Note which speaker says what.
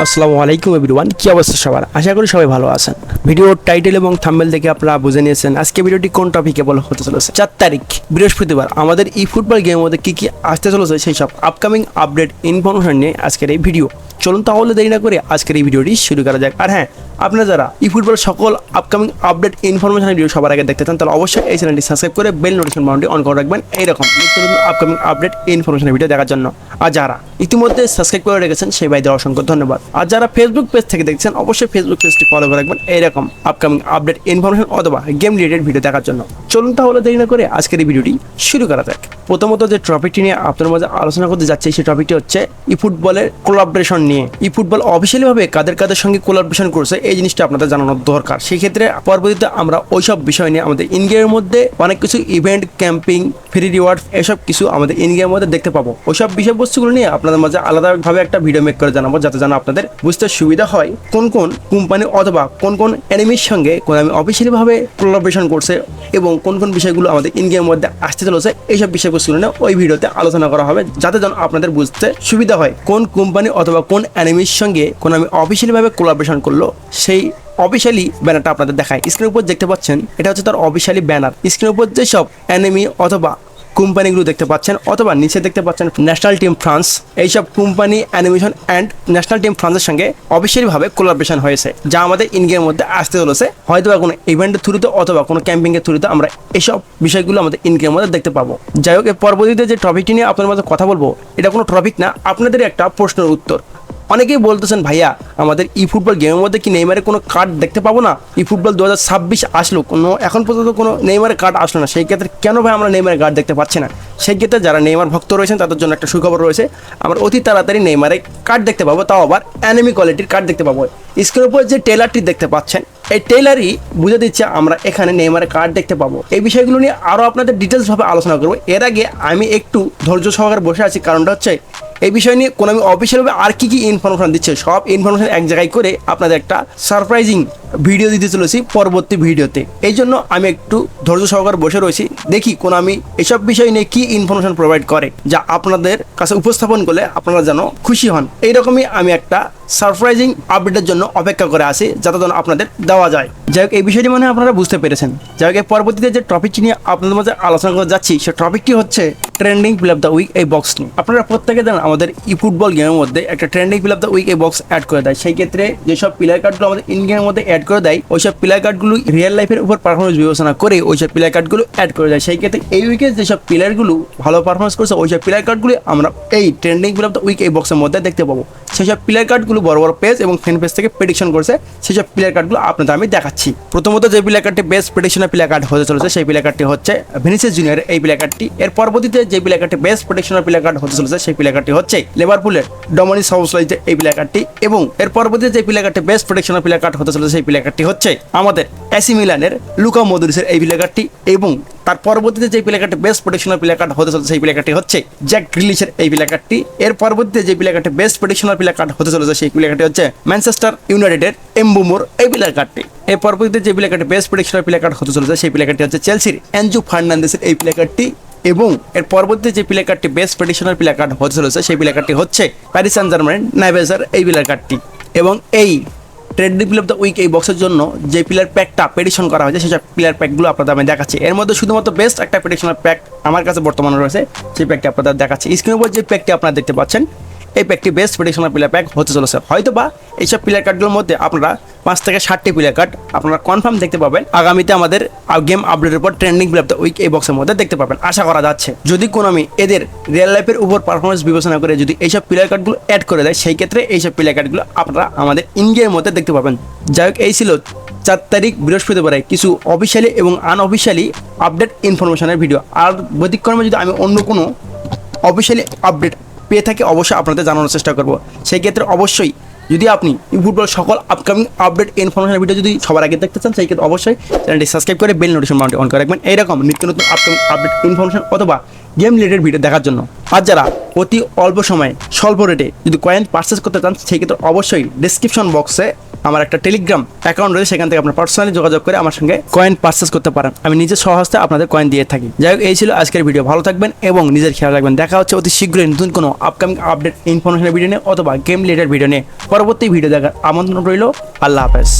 Speaker 1: আসসালামু আলাইকুম এভরিওয়ান, কি অবস্থা সবার? আশা করি সবাই ভালো আছেন। ভিডিওর টাইটেল এবং থাম্বেল দেখে আপনারা বুঝে নিয়েছেন আজকে ভিডিওটি কোন টপিকে বলা হতে চলেছে। চার তারিখ, বৃহস্পতিবার, আমাদের ই ফুটবল গেমের মধ্যে কি কি আসতে চলেছে সেই সব আপকামিং আপডেট ইনফরমেশন নিয়ে আজকের এই ভিডিও চলুন তাহলে দেরি না করে আজকের এই ভিডিওটি শুরু করা যাক। আর হ্যাঁ আপনারা যারা ই ফুটবল সকল আপকামিং আপডেট ইনফরমেশন ভিডিও সবার আগে দেখতে চান, তাহলে অবশ্যই এই চ্যানেলটি সাবস্ক্রাইব করে বেল নোটিফিকেশন বাউন্ডি অন করে রাখবেন। এইরকম নতুন আপকামিং আপডেট ইনফরমেশন ভিডিও দেখার জন্য। আর যারা ইতিমধ্যে সাবস্ক্রাইব করে রেখেছেন, সেই ভাইদের অসংখ্য ধন্যবাদ। আর যারা ফেসবুক পেজ থেকে দেখছেন, অবশ্যই ফেসবুক পেজটি ফলো করে রাখবেন এইরকম আপকামিং আপডেট ইনফরমেশন অথবা গেম রিলেটেড ভিডিও দেখার জন্য। চলুন তাহলে দেরি না করে আজকের এই ভিডিওটি শুরু করা যাক। প্রথমত যে টপিকটি নিয়ে আপনার মাঝে আলোচনা করতে যাচ্ছে, সেই টপিকটি হচ্ছে ই ফুটবলের কোলাবরেশন নিয়ে। ই ফুটবল অফিসিয়ালিভাবে কাদের কাদের সঙ্গে কোলাবরেশন করছে, এই জিনিসটা আপনাদের জানানোর দরকার। সেই ক্ষেত্রে পরবর্তীতে আমরা ওইসব বিষয় নিয়ে আমাদের ইন্ডিয়ার মধ্যে অনেক কিছু ইভেন্ট ক্যাম্পিং ফ্রি রিওয়ার্ড এসব কিছু আমাদের ইন্ডিয়ার মধ্যে দেখতে পাবো। ওইসব বিষয়বস্তুগুলো নিয়ে আপনাদের মাঝে আলাদাভাবে একটা ভিডিও মেক করে জানাব, যাতে যেন আপনাদের বুঝতে সুবিধা হয় কোন কোন কোম্পানি অথবা কোন কোন এনিমির সঙ্গে কোন আমি অফিসিয়ালিভাবে কোলাবরেশন করছে এবং কোন কোন বিষয়গুলো আমাদের ইন্ডিয়ার মধ্যে আসতে চলেছে, এইসব বিষয়বস্তুগুলো নিয়ে ওই ভিডিওতে আলোচনা করা হবে, যাতে যেন আপনাদের বুঝতে সুবিধা হয় কোন কোম্পানি অথবা কোন অ্যানিমির সঙ্গে কোন আমি অফিসিয়ালিভাবে কোলাবরেশন করল, সেই অফিসিয়ালি ব্যানারটা আপনাদের দেখায়। স্ক্রিনের উপর দেখতে পাচ্ছেন, এটা হচ্ছে তার অফিসিয়ালি ব্যানার স্ক্রিনের উপর যেসব অ্যানিমি অথবা কোম্পানিগুলো দেখতে পাচ্ছেন অথবা নিচে দেখতে পাচ্ছেন ন্যাশনাল টিম ফ্রান্স এইসব company animation and national team ফ্রান্সের সঙ্গে অফিসিয়ালিভাবে কোলাবরেশন হয়েছে, যা আমাদের ইন্ডিয়ার মধ্যে আসতে চলেছে। হয়তো বা কোনো ইভেন্টের থ্রুতে অথবা কোনো ক্যাম্পিংয়ের থ্রুতে আমরা এসব বিষয়গুলো আমাদের ইন্ডিয়ার মধ্যে দেখতে পাবো। যাই হোক পরবর্তীতে যে টপিকটি নিয়ে আপনার মধ্যে কথা বলব, এটা কোনো টপিক না আপনাদের একটা প্রশ্নের উত্তর। অনেকেই বলতেছেন, ভাইয়া, আমাদের ই ফুটবল গেমের মধ্যে কি নেইমারের কোনো কার্ড দেখতে পাবো না? ই ফুটবল দু হাজার ছাব্বিশ আসলো, কোনো, এখন পর্যন্ত কোনো নেইমারের কার্ড আসলো না। সেই ক্ষেত্রে কেন ভাই আমরা নেইমারের কার্ড দেখতে পাচ্ছি না? সেই ক্ষেত্রে যারা নেইমার ভক্ত রয়েছেন, তাদের জন্য একটা সুখবর রয়েছে। আমরা অতি তাড়াতাড়ি নেইমারের কার্ড দেখতে পাবো, তাও আবার অ্যানিমি কোয়ালিটির কার্ড দেখতে পাবো। স্ক্রিনের উপর যে টেলারটি দেখতে পাচ্ছেন, এই টেলারই বুঝে দিচ্ছে, আমরা এখানে নেইমারের কার্ড দেখতে পাবো। এই বিষয়গুলো নিয়ে আরও আপনাদের ডিটেলসভাবে আলোচনা করব। এর আগে আমি একটু ধৈর্য সহকারে বসে আছি, কারণটা হচ্ছে এই বিষয় নিয়ে কোনো আমি অফিসিয়ালভাবে আর কি কি ইনফরমেশন দিচ্ছে সব ইনফরমেশন এক জায়গায় করে আপনাদের একটা সারপ্রাইজিং ভিডিও দিতে চলেছি পরবর্তী ভিডিওতে। এই জন্য আমি একটু ধৈর্য সহকারে বসে রয়েছি। দেখি কোন আমি এসব বিষয় নিয়ে কি ইনফরমেশন প্রোভাইড করে, যা আপনাদের কাছে উপস্থাপন করলে আপনারা যেন খুশি হন। এইরকমই আমি একটা সারপ্রাইজিং আপডেটের জন্য অপেক্ষা করে আছি, যাতে যেন আপনাদের দেওয়া যায়। যাই হোক, এই বিষয়টি মানে আপনারা বুঝতে পেরেছেন। যাই হোক পরবর্তীতে যে টপিকটি নিয়ে আপনাদের মাঝে আলোচনা করে যাচ্ছি, সে টপিকটি হচ্ছে trending play of the week এই বক্স নিয়ে। আপনারা প্রত্যেকে জানেন, আমাদের ই ফুটবল গেমের মধ্যে একটা trending play of the week এই বক্স অ্যাড করে দেয়। সেই ক্ষেত্রে যেসব প্লেয়ার কার্ডগুলো আমাদের ইন গেমের মধ্যে অ্যাড করে দেয়, ওইসব প্লেয়ার কার্ডগুলো রিয়েল লাইফের উপর পারফরমেন্স বিবেচনা করে ওইসব প্লেয়ার কার্ডগুলো অ্যাড করে দেয়। সেই ক্ষেত্রে এই উইকে যেসব প্লেয়ারগুলো ভালো পারফরমেন্স করছে, ওইসব প্লেয়ার কার্ডগুলো আমরা এই trending play of the week এই বক্সের মধ্যে দেখতে পাবো। সেসব প্লেয়ার কার্ডগুলো বড় বড় পেজ এবং ফ্যান পেজ থেকে প্রেডিকশন করছে, সেসব প্লেয়ার কার্ডগুলো আপনাদের আমি দেখাচ্ছি। প্রথমত যে প্লেয়ার কার্ডটি বেস্ট প্রেডিকশনের প্লেয়ার কার্ড হতে চলেছে, সেই প্লেয়ার কার্ডটি হচ্ছে ভিনিসিয়াস জুনিয়র এই প্লেয়ার কার্ডটি এর পরবর্তীতে যে প্লেয়ার কার্ডটি বেস্ট প্রোটেকশনের প্লেয়ার কার্ড হতে চলেছে, সেই প্লেয়ার কার্ডটি হচ্ছে লিভারপুলের ডমিনিস হাউসলাইজের এই প্লেয়ার কার্ডটি এবং এর পরবর্তীতে যে প্লেয়ার কার্ডটি বেস্ট প্রোটেকশনের প্লেয়ার কার্ড হতে চলেছে, সেই প্লেয়ার কার্ডটি হচ্ছে আমাদের এসি মিলানের লুকা মদুরিসের এই প্লেয়ার কার্ডটি এবং তার পরবর্তীতে যে প্লেয়ার কার্ডটি বেস্ট প্রোটেকশনের প্লেয়ার হতে চলেছে সেই প্লেয়ার কার্ডটি হচ্ছে জ্যাক গ্রিলিশের এই প্লেয়ার কার্ডটি এর পরবর্তীতে যে প্লেয়ার কার্ডটি বেস্ট প্রোটেকশনের প্লেয়ার হতে চলেছে সেই প্লেয়ার কার্ডটি হচ্ছে ম্যানচেস্টার ইউনাইটেডের এমবুমোর এই প্লেয়ার কার্ডটি এর পরবর্তীতে যে প্লেয়ার কার্ডটি বেস্ট প্রোটেকশনের প্লেয়ার হতে চলেছে সেই প্লেয়ার কার্ডটি হচ্ছে চেলসির অ্যাঞ্জু ফার্নান্দেসের এই প্লেয়ার কার্ডটি এবং এর পরবর্তীতে যে প্লেয়ার কার্ডটি বেস্ট প্রেডিশনাল প্লেয়ার কার্ড হতে চলেছে সেই প্লেয়ার কার্ডটি হচ্ছে প্যারিস সান জার্মানের নাইভেজার এই কার্ডটি এবং এই trending play of the week এই বক্সের জন্য যে পিলার প্যাকটা পেডিশন করা হয়েছে, সেসব প্লেয়ার প্যাকগুলো আপনাদের আমি দেখাচ্ছি। এর মধ্যে শুধুমাত্র বেস্ট একটা পেডিশনাল প্যাক আমার কাছে বর্তমানে রয়েছে, সেই প্যাকটি আপনাদের দেখাচ্ছি। স্ক্রিনের উপর যে প্যাকটি আপনারা দেখতে পাচ্ছেন, এই প্যাকটি বেস্ট প্রেডিকশনাল পিলার প্যাক হতে চলেছে। হয়তো বা এইসব পিলার কার্ডগুলোর মধ্যে আপনারা পাঁচ থেকে ষাটটি প্লেয়ার কার্ড আপনারা কনফার্ম দেখতে পাবেন। আগামীতে আমাদের গেম আপডেটের পর ট্রেন্ডিং প্লে অফ উইক এই বক্সের মধ্যে দেখতে পাবেন। আশা করা যাচ্ছে। যদি কোনো আমি এদের রিয়েল লাইফের উপর পারফরমেন্স বিবেচনা করে যদি এইসব প্লেয়ার কার্ডগুলো অ্যাড করে দেয়, সেই ক্ষেত্রে এইসব প্লেয়ার কার্ডগুলো আপনারা আমাদের ইন্ডিয়ার মধ্যে দেখতে পাবেন। যাই হোক, এই ছিল চার তারিখ বৃহস্পতিবারে কিছু অফিসিয়ালি এবং আনঅফিসিয়ালি আপডেট ইনফরমেশনের ভিডিও আর ব্যতিক্রমে যদি আমি অন্য কোনো অফিসিয়ালি আপডেট পেয়ে থাকি, অবশ্যই আপনাদের জানানোর চেষ্টা করব। সেই ক্ষেত্রে অবশ্যই যদি আপনি ফুটবল সকল আপকামিং আপডেট ইনফরমেশন ভিডিও যদি সবার আগে দেখতে চান, সেই ক্ষেত্রে অবশ্যই চ্যানেলটি সাবস্ক্রাইব করে বেল নোটিফিকেশন বাউন্টি অন করে রাখবেন। এইরকম নিত্য নতুন আপকামিং আপডেট ইনফরমেশন অথবা গেম রিলেটেড ভিডিও দেখার জন্য। আর যারা অতি অল্প সময়ে, স্বল্প রেটে যদি কয়েন পারচেস করতে চান, সেই ক্ষেত্রে অবশ্যই ডিসক্রিপশন বক্সে আমার একটা টেলিগ্রাম অ্যাকাউন্ট রয়েছে, সেখান থেকে আপনার পার্সোনালি যোগাযোগ করে আমার সঙ্গে কয়েন পারচেস করতে পারেন। আমি নিজে সহজতে আপনাদের কয়েন দিয়ে থাকি। যাই হোক, এই ছিল আজকের ভিডিও ভালো থাকবেন এবং নিজের খেয়াল রাখবেন। দেখা হচ্ছে অতি শীঘ্রই নতুন কোনো আপকামিং আপডেট ইনফরমেশনের ভিডিও নিয়ে অথবা গেম রিলেটেড ভিডিও নিয়ে। পরবর্তী ভিডিও দেখার আমন্ত্রণ রইল। আল্লাহ হাফেজ।